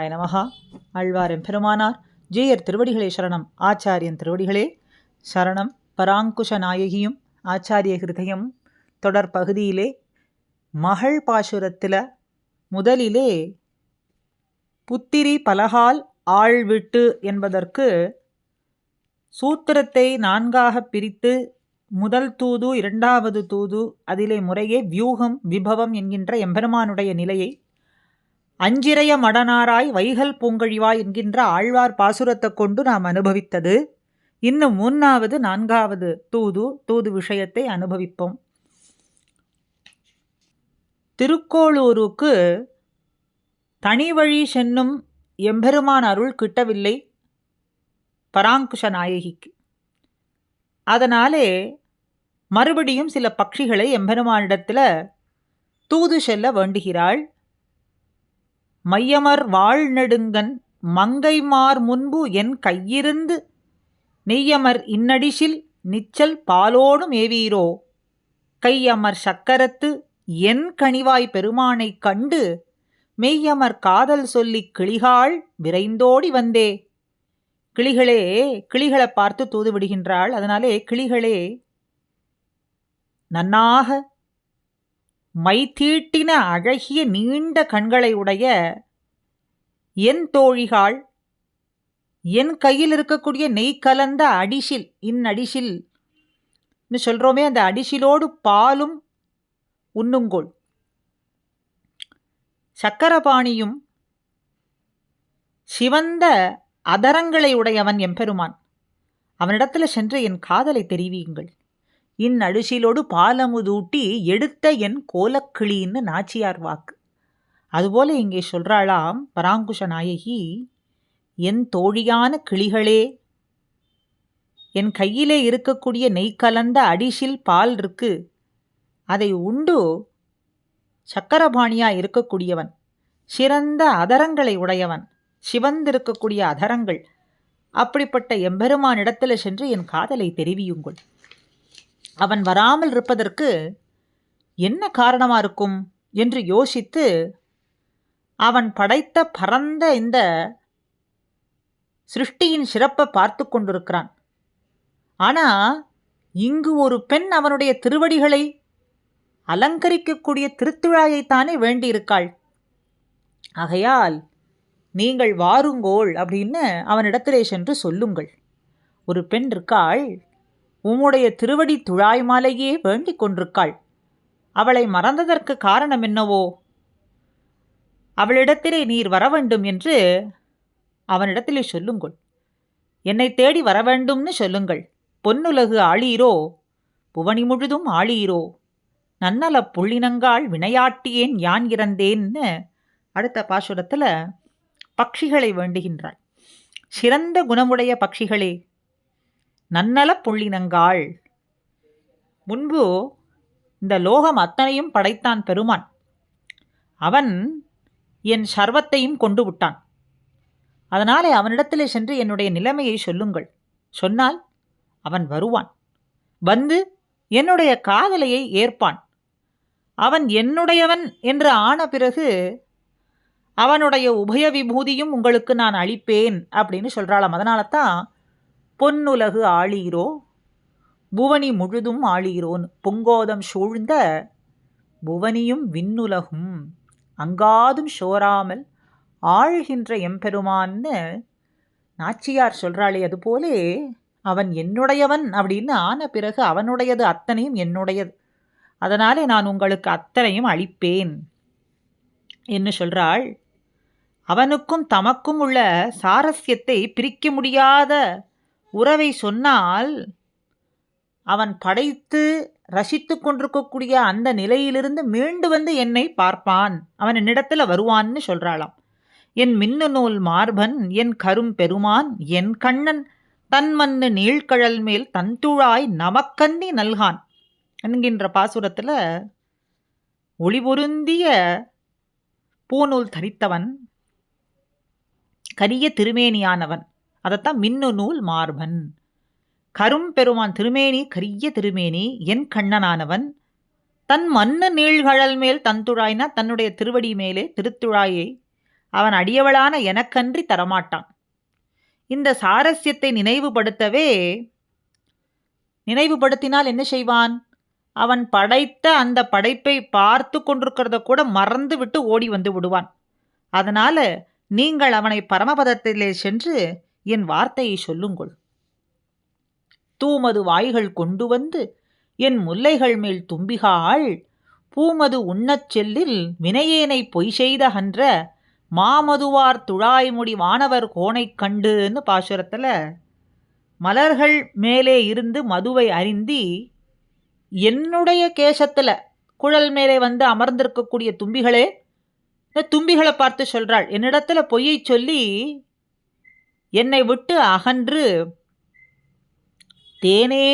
ஆய நமகா ஆழ்வார் பெருமானார் ஜேயர் திருவடிகளே சரணம். ஆச்சாரியன் திருவடிகளே சரணம் பராங்குஷ நாயகியும் ஆச்சாரிய ஹிருதயம் தொடர் பகுதியிலே மகள் பாசுரத்தில் முதலிலே புத்திரி பலகால் ஆழ்விட்டு என்பதற்கு சூத்திரத்தை நான்காக பிரித்து முதல் தூது இரண்டாவது தூது அதிலே முறையே வியூகம் விபவம் என்கின்ற எம்பெருமானுடைய நிலையை அஞ்சிறைய மடனாராய் வைகல் பூங்கழிவாய் என்கின்ற ஆழ்வார் பாசுரத்தை கொண்டு நாம் அனுபவித்தது. இன்னும் மூன்றாவது நான்காவது தூது தூது விஷயத்தை அனுபவிப்போம். திருக்கோளூருக்கு தனி வழி சென்னும் எம்பெருமான் அருள் கிட்டவில்லை பராங்குஷ நாயகிக்கு. அதனாலே மறுபடியும் சில பட்சிகளை எம்பெருமானிடத்தில் தூது செல்ல வேண்டுகிறாள். மையமர் வாழ் நெடுங்கன் மங்கைமார் முன்பு என் கையிருந்து நெய்யமர் இன்னடிஷில் நிச்சல் பாலோடும் ஏவீரோ கையமர் சக்கரத்து என் கனிவாய் பெருமானைக் கண்டு மெய்யமர் காதல் சொல்லிக் கிளிகாள் விரைந்தோடி வந்தே. கிளிகளே கிளிகளை பார்த்து தூது விடுகின்றாள் அதனாலே கிளிகளே நன்னாக மைத்தீட்டின அழகிய நீண்ட கண்களை உடைய என் தோழிகாள் என் கையில் இருக்கக்கூடிய நெய் கலந்த அடிசில் இன்னடிசில் சொல்கிறோமே அந்த அடிசிலோடு பாலும் உண்ணுங்கோள். சக்கரபாணியும் சிவந்த அதரங்களை உடையவன் எம்பெருமான். அவனிடத்தில் சென்று என் காதலை தெரிவியுங்கள். இந்நடுசிலோடு பாலமுதூட்டி எடுத்த என் கோலக்கிளின்னு நாச்சியார் வாக்கு. அதுபோல இங்கே சொல்கிறாளாம் பராங்குஷ நாயகி என் தோழியான கிளிகளே என் கையிலே இருக்கக்கூடிய நெய் கலந்த அடிசில் பால் இருக்கு. அதை உண்டு. சக்கரபாணியாக இருக்கக்கூடியவன் சிறந்த அதரங்களை உடையவன் சிவந்திருக்கக்கூடிய அதரங்கள். அப்படிப்பட்ட எம்பெருமானிடத்தில் சென்று என் காதலை தெரிவியுங்கள். அவன் வராமல் இருப்பதற்கு என்ன காரணமாக இருக்கும்? என்று யோசித்து அவன் படைத்த பரந்த இந்த சிருஷ்டியின் சிறப்பை பார்த்து கொண்டிருக்கிறான். ஆனால் இங்கு ஒரு பெண் அவனுடைய திருவடிகளை அலங்கரிக்கக்கூடிய திருத்துழாயைத்தானே வேண்டியிருக்காள். ஆகையால் நீங்கள் வாருங்கோள் அப்படின்னு அவனிடத்திலே சென்று சொல்லுங்கள். ஒரு பெண் இருக்காள் உம்முடைய திருவடி துழாய் மாலையே வேண்டிக் கொண்டிருக்காள். அவளை மறந்ததற்கு காரணம் என்னவோ? அவளிடத்திலே நீர் வர வேண்டும் என்று அவனிடத்திலே சொல்லுங்கள். என்னை தேடி வர வேண்டும்னு சொல்லுங்கள். பொன்னுலகு ஆளீரோ? புவனி முழுதும் ஆளீரோ? நன்னல புள்ளினங்கால் வினையாட்டியேன் யான் இறந்தேன்னு அடுத்த பாசுரத்தில் பட்சிகளை வேண்டுகின்றாள். சிறந்த குணமுடைய பட்சிகளே நன்னல புள்ளினங்காள். முன்பு இந்த லோகம் அத்தனையும் படைத்தான் பெருமான். அவன் என் சர்வத்தையும் கொண்டு விட்டான். அதனாலே அவனிடத்திலே சென்று என்னுடைய நிலைமையை சொல்லுங்கள். சொன்னால் அவன் வருவான். வந்து என்னுடைய காதலையை ஏற்பான். அவன் என்னுடையவன் என்று ஆன பிறகு அவனுடைய உபய விபூதியும் உங்களுக்கு நான் அளிப்பேன் அப்படின்னு சொல்கிறாளாம் அதனால தான் பொன்னுலகு ஆளீரோ? புவனி முழுதும் ஆளீரோன்னு பொங்கோதம் சூழ்ந்த புவனியும் விண்ணுலகும் அங்காதும் சோராமல் ஆழ்கின்ற எம்பெருமான்னு நாச்சியார் சொல்கிறாளே அதுபோலே அவன் என்னுடையவன் அப்படின்னு ஆன பிறகு அவனுடையது அத்தனையும் என்னுடையது. அதனாலே நான் உங்களுக்கு அத்தனையும் அளிப்பேன் என்று சொல்கிறாள் அவனுக்கும் தமக்கும் உள்ள சாரஸ்யத்தை பிரிக்க முடியாத உறவை சொன்னால் அவன் படைத்து ரசித்து கொண்டிருக்கக்கூடிய அந்த நிலையிலிருந்து மீண்டு வந்து என்னை பார்ப்பான். அவன் என்னிடத்தில் வருவான்னு சொல்கிறாளாம் என் மின்னு நூல் மார்பன் என் கரும் பெருமான் என் கண்ணன் தன் மண்ணு நீழ்கழல் மேல் தந்துழாய் நமக்கன்னி நல்கான் என்கின்ற பாசுரத்தில் ஒளிபொருந்திய பூநூல் தரித்தவன் கரிய திருமேனியானவன் அதைத்தான் மின்னு நூல் மார்பன். கரும் பெருமான் திருமேனி கரிய திருமேனி என் கண்ணனானவன். தன் மண்ணு நீழ்கழல் மேல் தந்துழாய்னா தன்னுடைய திருவடி மேலே திருத்துழாயை. அவன் அடியவளான எனக்கன்றி தரமாட்டான். இந்த சாரஸ்யத்தை நினைவுபடுத்தவே நினைவுபடுத்தினால் என்ன செய்வான்? அவன் படைத்த அந்த படைப்பை பார்த்து கொண்டிருக்கிறத கூட மறந்து விட்டு ஓடி வந்து விடுவான். அதனால நீங்கள் அவனை பரமபதத்திலே சென்று என் வார்த்தையை சொல்லுங்கள். தூமது வாய்கள் கொண்டு வந்து என் முல்லைகள் மேல் தும்பிகாள் பூமது உண்ணச் செல்லில் வினையேனை பொய் செய்த ஹன்ற மாமதுவார் துழாய்முடி வானவர் கோணைக் கண்டுன்னு பாசுரத்தில் மலர்கள் மேலே இருந்து மதுவை அறிந்தி என்னுடைய கேசத்தில் குழல் மேலே வந்து அமர்ந்திருக்கக்கூடிய தும்பிகளே இந்த தும்பிகளை பார்த்து சொல்கிறாள் என்னிடத்துல பொய்யை சொல்லி என்னை விட்டு அகன்று தேனே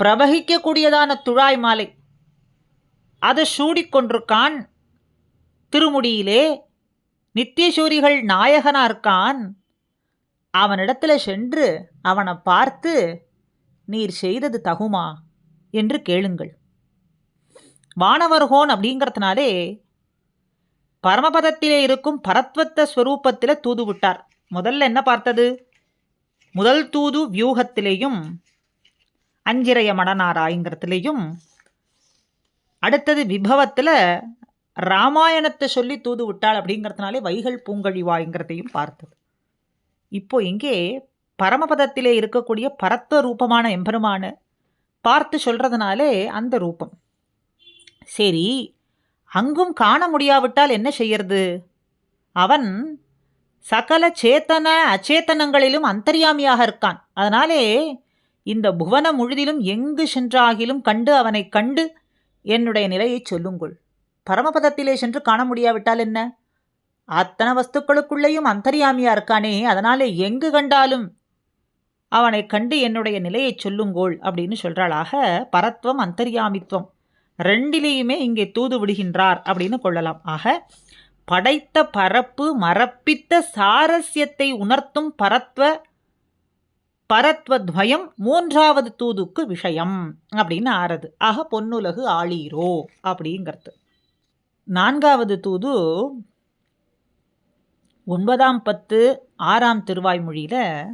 பிரவகிக்கக்கூடியதான துழாய் மாலை. அதை சூடிக்கொண்டிருக்கான் திருமுடியிலே நித்தியசூரிகள் நாயகனா இருக்கான் அவனிடத்துல சென்று அவனை பார்த்து நீர் செய்தது தகுமா? என்று கேளுங்கள். வானவர்கோன் அப்படிங்கிறதுனாலே பரமபதத்திலே இருக்கும் பரத்வத்த ஸ்வரூபத்தில் தூது விட்டார் முதல்ல என்ன பார்த்தது? முதல் தூது வியூகத்திலேயும் அஞ்சிரைய மடனாராய்ங்கிறதுலேயும் அடுத்தது விபவத்தில் ராமாயணத்தை சொல்லி தூது விட்டாள் அப்படிங்கிறதுனாலே வைகள் பூங்கழிவாய்ங்கிறதையும் பார்த்தது. இப்போ இங்கே பரமபதத்திலே இருக்கக்கூடிய பரத்த ரூபமான எம்பெருமான பார்த்து சொல்கிறதுனாலே அந்த ரூபம். சரி அங்கும் காண முடியாவிட்டால் என்ன செய்யறது? அவன் சகல சேத்தன அச்சேத்தனங்களிலும் அந்தர்யாமியாக இருக்கான். அதனாலே இந்த புவன முழுதிலும் எங்கு சென்றாகிலும் கண்டு அவனை கண்டு என்னுடைய நிலையை சொல்லுங்கள். பரமபதத்திலே சென்று காண முடியாவிட்டால் என்ன? அத்தனை வஸ்துக்களுக்குள்ளேயும் அந்தர்யாமியா இருக்கானே அதனாலே எங்கு கண்டாலும் அவனை கண்டு என்னுடைய நிலையை சொல்லுங்கோள் அப்படின்னு சொல்கிறாளாக பரத்வம் அந்தர்யாமித்வம். ரெண்டிலேயுமே இங்கே தூது விடுகின்றார் அப்படின்னு கொள்ளலாம். ஆக படைத்த பரப்பு மரப்பித்த சாரஸ்யத்தை உணர்த்தும் பரத்வ பரத்வத்வயம் மூன்றாவது தூதுக்கு விஷயம் அப்படின்னு ஆறது. ஆக பொன்னுலகு ஆளீரோ அப்படிங்கிறது. நான்காவது தூது ஒன்பதாம் பத்து ஆறாம் திருவாய்மொழியில்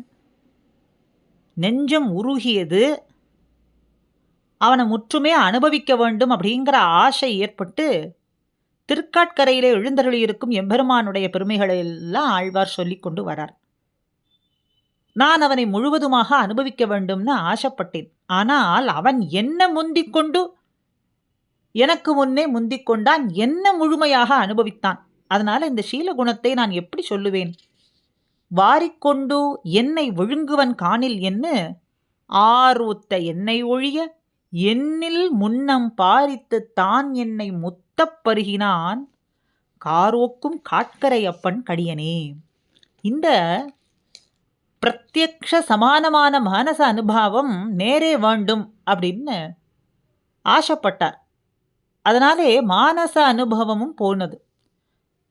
நெஞ்சம் உருகியது அவனை முற்றுமே அனுபவிக்க வேண்டும் அப்படிங்கிற ஆசை ஏற்பட்டு திருக்காட்கரையிலே எழுந்தருளியிருக்கும் எம்பெருமானுடைய பெருமைகளை எல்லாம் ஆழ்வார் சொல்லி கொண்டு வரார். நான் அவனை முழுவதுமாக அனுபவிக்க வேண்டும்னு ஆசைப்பட்டேன். ஆனால் அவன் என்ன முந்திக்கொண்டு எனக்கு முன்னே முந்திக்கொண்டான் என்ன முழுமையாக அனுபவித்தான். அதனால் இந்த சீலகுணத்தை நான் எப்படி சொல்லுவேன்? வாரிக்கொண்டு என்னை விழுங்குவன் காணில் என்ன ஆர்வத்த என்னை ஒழிய என்னில் முன்னம் பாரித்து தான் என்னை முத்தப் பருகினான் காரோக்கும் காட்கரையப்பன் கடியனே. இந்த பிரத்யக்ஷ சமானமான மானச அனுபவம் நேரே வேண்டும் அப்படின்னு ஆசைப்பட்டார். அதனாலே மானச அனுபவமும் போனது.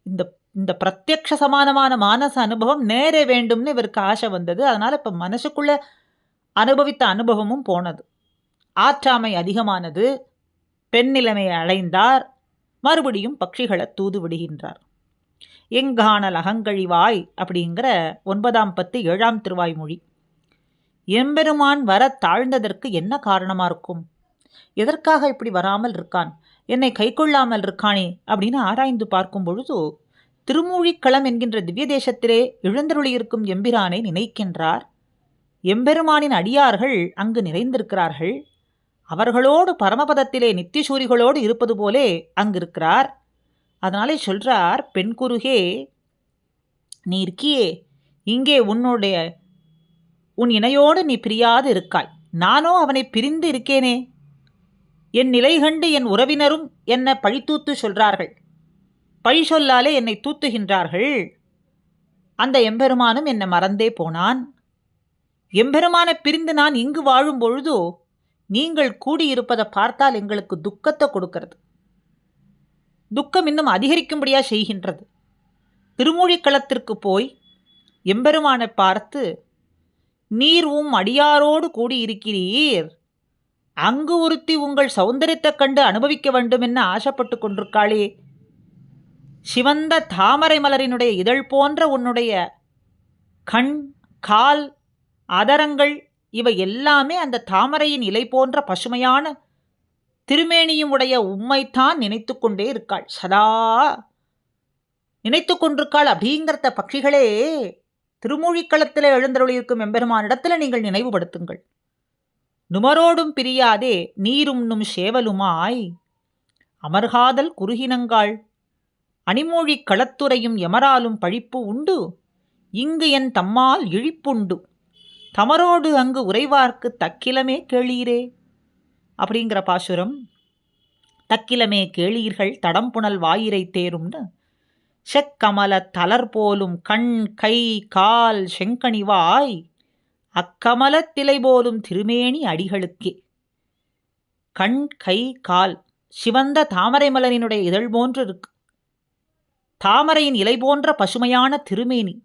இந்த இந்த பிரத்யக்ஷ சமானமான மானச அனுபவம் நேரே வேண்டும்னு இவருக்கு ஆசை வந்தது. அதனால் இப்போ மனசுக்குள்ளே அனுபவித்த அனுபவமும் போனது. ஆற்றாமை அதிகமானது பெண்ணிலைமையை அடைந்தார் மறுபடியும் பட்சிகளை தூது விடுகின்றார். எங்கானல் அகங்கழிவாய் அப்படிங்கிற ஒன்பதாம் பத்து ஏழாம் திருவாய்மொழி எம்பெருமான் வர தாழ்ந்ததற்கு என்ன காரணமாக இருக்கும்? எதற்காக இப்படி வராமல் இருக்கான்? என்னை கைக்கொள்ளாமல் இருக்கானே? அப்படின்னு ஆராய்ந்து பார்க்கும் பொழுது திருமூழிக்களம் என்கின்ற திவ்ய தேசத்திலே எழுந்தருளியிருக்கும் எம்பிரானை நினைக்கின்றார். எம்பெருமானின் அடியார்கள் அங்கு நிறைந்திருக்கிறார்கள். அவர்களோடு பரமபதத்திலே நித்தியசூரிகளோடு இருப்பது போலே அங்கிருக்கிறார். அதனாலே சொல்கிறார் பெண் குருகே நீ இருக்கியே இங்கே உன்னுடைய உன் இணையோடு நீ பிரியாது இருக்காய். நானோ அவனை பிரிந்து இருக்கேனே. என் நிலை கண்டு என் உறவினரும் என்னை பழித்தூத்து சொல்கிறார்கள் பழி சொல்லாலே என்னை தூத்துகின்றார்கள். அந்த எம்பெருமானும் என்னை மறந்தே போனான். எம்பெருமான பிரிந்து நான் இங்கு வாழும் பொழுதோ நீங்கள் கூடியிருப்பதை பார்த்தால் எங்களுக்கு துக்கத்தை கொடுக்கிறது. துக்கம் இன்னும் அதிகரிக்கும்படியா செய்கின்றது. திருமூழிக்களத்திற்கு போய் எம்பெருமானை பார்த்து நீர் உம் அடியாரோடு கூடியிருக்கிறீர். அங்கு ஒருத்தி உங்கள் சௌந்தரியத்தைக் கண்டு அனுபவிக்க வேண்டும் என்று ஆசைப்பட்டு கொண்டிருக்காளே. சிவந்த தாமரை மலரினுடைய இதழ் போன்ற உன்னுடைய கண் கால் அதரங்கள் இவை எல்லாமே அந்த தாமரையின் இலை போன்ற பசுமையான திருமேனியும் உடைய உம்மைத்தான் நினைத்து கொண்டே இருக்காள். சதா நினைத்து கொண்டிருக்காள் அப்படிங்கிறத பட்சிகளே திருமூழிக்களத்தில் எழுந்தருளியிருக்கும் எம்பெருமானிடத்துல நீங்கள் நினைவுபடுத்துங்கள். நுமரோடும் பிரியாதே நீரும் நும் சேவலுமாய். அமர்காதல் குறுகினங்காள். அணிமொழி களத்துறையும் எமராலும் பழிப்பு உண்டு. இங்கு என் தம்மால் இழிப்புண்டு. தமரோடு அங்கு உறைவார்க்கு தக்கிலமே கேளீரே. அப்படிங்கிற பாசுரம் தக்கிலமே கேளீர்கள் தடம்புணல் வாயிரை தேரும்னு செக்கமல தளர் போலும் கண் கை கால் செங்கனிவாய் அக்கமலத்திலை போலும் திருமேனி அடிகளுக்கே. கண் கை கால் சிவந்த தாமரை மலரினுடைய இதழ் போன்று இருக்கு தாமரையின் இலை போன்ற பசுமையான திருமேனி.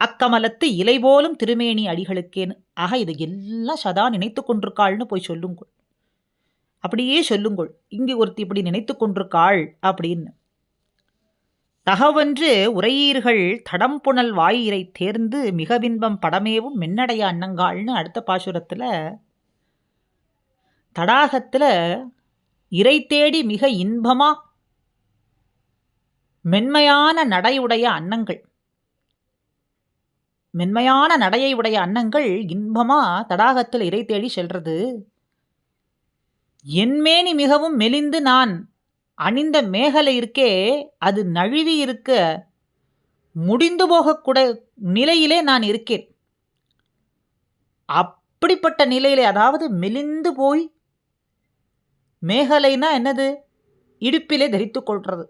அக்கமலத்து இலை போலும் திருமேனி அடிகளுக்கேன்னு ஆக இதை எல்லாம் சதா நினைத்து கொண்டிருக்காள்னு போய் சொல்லுங்கள். அப்படியே சொல்லுங்கள். இங்கே ஒருத்தி இப்படி நினைத்து கொண்டிருக்காள் அப்படின்னு. தகவென்று உரையீர்கள் தடம் புனல் வாயிரை தேர்ந்து மிக பின்பம் படமேவும் மென்னடைய அன்னங்காள்னு அடுத்த பாசுரத்தில் தடாகத்தில் இறை தேடி மிக இன்பமாக மென்மையான நடையுடைய அன்னங்கள். மென்மையான நடையை உடைய அன்னங்கள் இன்பமா தடாகத்தில் இறை தேடி செல்றது? என்மேனி மிகவும் மெலிந்து நான் அணிந்த மேகலை இருக்கே அது நழுவி இருக்க முடிந்து போகக்கூட நிலையிலே நான் இருக்கேன். அப்படிப்பட்ட நிலையிலே அதாவது மெலிந்து போய் மேகலைனா என்னது? இடுப்பிலே தரித்து கொள்வது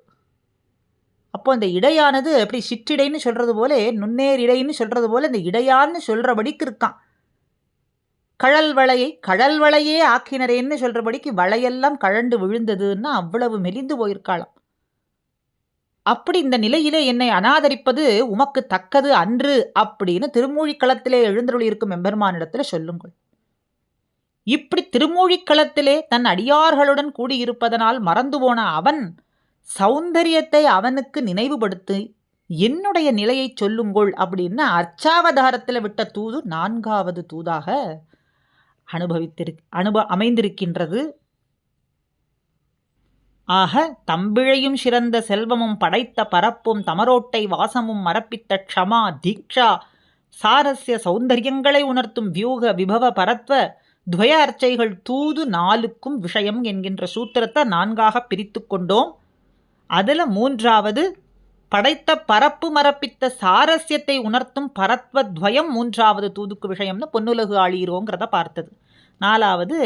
அப்போ அந்த இடையானது அப்படி சிற்றிடைன்னு சொல்கிறது போல நுண்ணேர் இடைன்னு சொல்கிறது போல இந்த இடையான்னு சொல்கிறபடிக்கு இருக்கான். கழல் வளையை கழல் வளையே ஆக்கினரேன்னு சொல்கிறபடிக்கு வளையெல்லாம் கழண்டு விழுந்ததுன்னா அவ்வளவு மெலிந்து போயிருக்காளாம். அப்படி இந்த நிலையிலே என்னை அனாதரிப்பது உமக்கு தக்கது அன்று அப்படின்னு திருமூழிக்களத்திலே எழுந்தருளியிருக்கும் எம்பெருமானிடத்தில் சொல்லுங்கள். இப்படி திருமூழிக்களத்திலே தன் அடியார்களுடன் கூடியிருப்பதனால் மறந்து போன அவன் சௌந்தரியத்தை அவனுக்கு நினைவுபடுத்தி என்னுடைய நிலையை சொல்லுங்கொள் அப்படின்னு அர்ச்சாவதாரத்தில் விட்ட தூது நான்காவது தூதாக அனுபவித்திரு அனுப அமைந்திருக்கின்றது. ஆக தம்பிழையும் சிறந்த செல்வமும் படைத்த பரப்பும் தமரோட்டை வாசமும் மரப்பித்த க்ஷமா தீக்ஷா சாரஸ்ய சௌந்தரியங்களை உணர்த்தும் வியூக விபவ பரத்வ துவய அர்ச்சைகள் தூது நாலுக்கும் விஷயம் என்கின்ற சூத்திரத்தை நான்காக பிரித்து கொண்டோம். அதில் மூன்றாவது படைத்த பரப்பு மரப்பித்த சாரஸ்யத்தை உணர்த்தும் பரத்வத்வயம் மூன்றாவது தூதுக்கு விஷயம்னு பொன்னுலகு ஆளீரோங்கிறத பார்த்தது. நாலாவது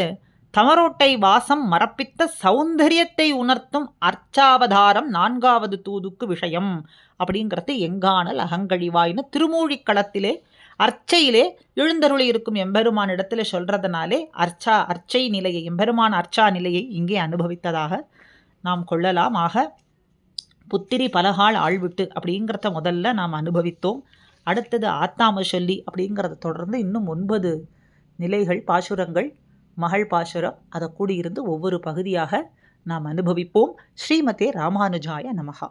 தமரோட்டை வாசம் மரப்பித்த சௌந்தரியத்தை உணர்த்தும் அர்ச்சாவதாரம் நான்காவது தூதுக்கு விஷயம் அப்படிங்கிறது எங்கானல் அகங்கழிவாயின்னு திருமூழிக்களத்திலே அர்ச்சையிலே எழுந்தருளி இருக்கும் எம்பெருமான் இடத்துல சொல்றதுனாலே அர்ச்சா அர்ச்சை நிலையை எம்பெருமான் அர்ச்சா நிலையை இங்கே அனுபவித்ததாக நாம் கொள்ளலாம் ஆக புத்திரி பலகால் ஆழ்விட்டு அப்படிங்கிறத முதல்ல நாம் அனுபவித்தோம். அடுத்தது ஆத்தாம சொல்லி அப்படிங்கிறத தொடர்ந்து இன்னும் ஒன்பது நிலைகள் பாசுரங்கள் மகள் பாசுரம் அதை கூடியிருந்து ஒவ்வொரு பகுதியாக நாம் அனுபவிப்போம். ஸ்ரீமதே ராமானுஜாய நமகா